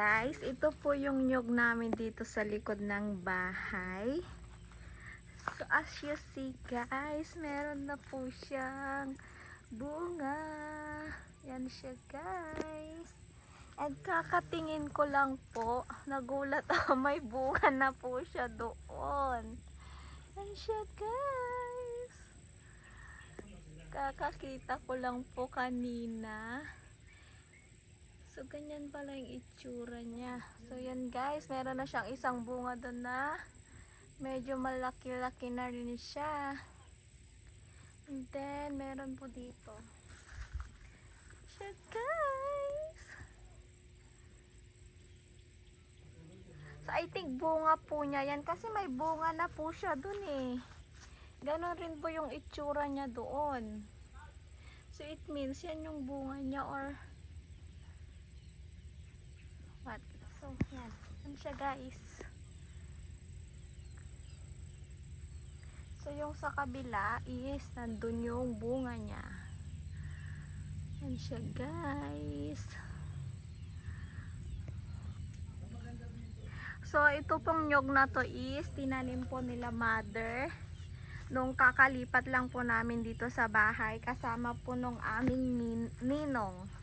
guys, ito po yung nyog namin dito sa likod ng bahay. So as you see guys, meron na po siyang bunga. Yan siya guys. And kakatingin ko lang po, nagulat ako, may bunga na po siya doon. Yan siya guys. Kakakita ko lang po kanina. So, ganyan pala yung itsura niya. So, yan guys. Meron na siyang isang bunga doon na medyo malaki-laki na rin siya. And then, meron po dito. Siya guys. So, I think bunga po niya yan. Kasi may bunga na po siya doon eh. Ganon rin po yung itsura niya doon. So, it means yan yung bunga niya or So, yan. Yan siya guys. So, yung sa kabila is nandun yung bunga niya. Yan siya guys. So, ito pong nyog na to is tinanim po nila mother. Nung kakalipat lang po namin dito sa bahay kasama po nung aming nin- ninong.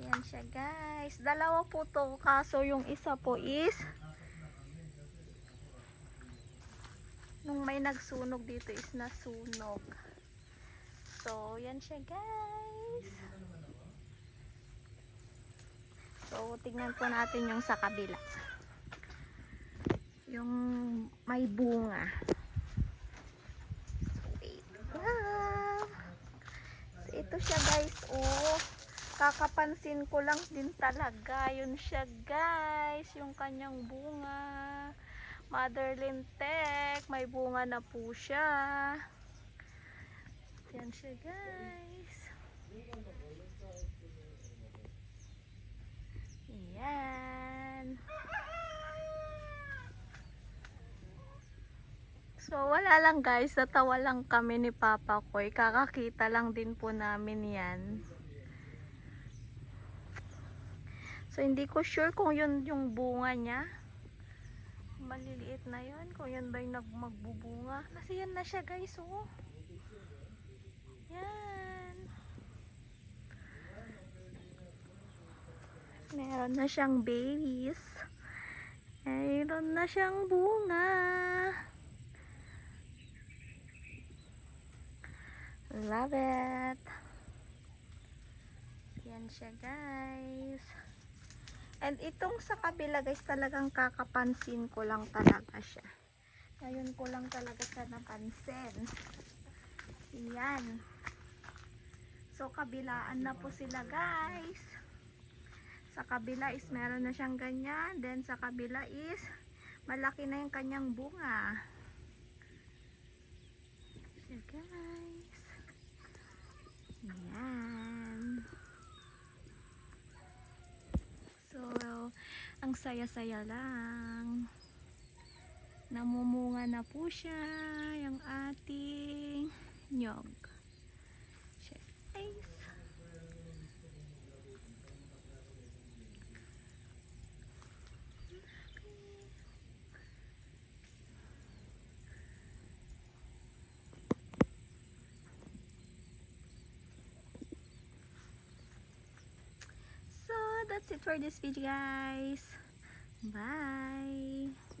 Ayan siya guys. Dalawa po to kaso yung isa po is nung may nagsunog dito is nasunog. So, yan siya guys. So, tignan po natin yung sa kabila. Yung may bunga. So, wait lang. So, ito siya guys. Oh, kakapansin ko lang din talaga. Yun siya guys. Yung kanyang bunga. Mother Lintek. May bunga na po siya. Yan siya guys. Yan. So, wala lang guys. Natawa lang kami ni Papa Koy. Kakakita lang din po namin yan. So, hindi ko sure kung yun yung bunga niya. Maliliit na yun. Kung yun ba yung magbubunga. Kasi yan na siya guys. Oh. Yan. Meron na siyang babies. Meron na siyang bunga. Love it. Yan siya guys. And itong sa kabila guys talagang kakapansin ko lang talaga siya. Ngayon ko lang talaga siya napansin. Yan. So kabilaan na po sila guys. Sa kabila is meron na siyang ganyan. Then sa kabila is malaki na yung kanyang bunga. Siya guys. Yan. So, ang saya-saya lang. Namumunga na po siya yung ating nyog. Siya, guys. So, that's it for this video, guys. Bye!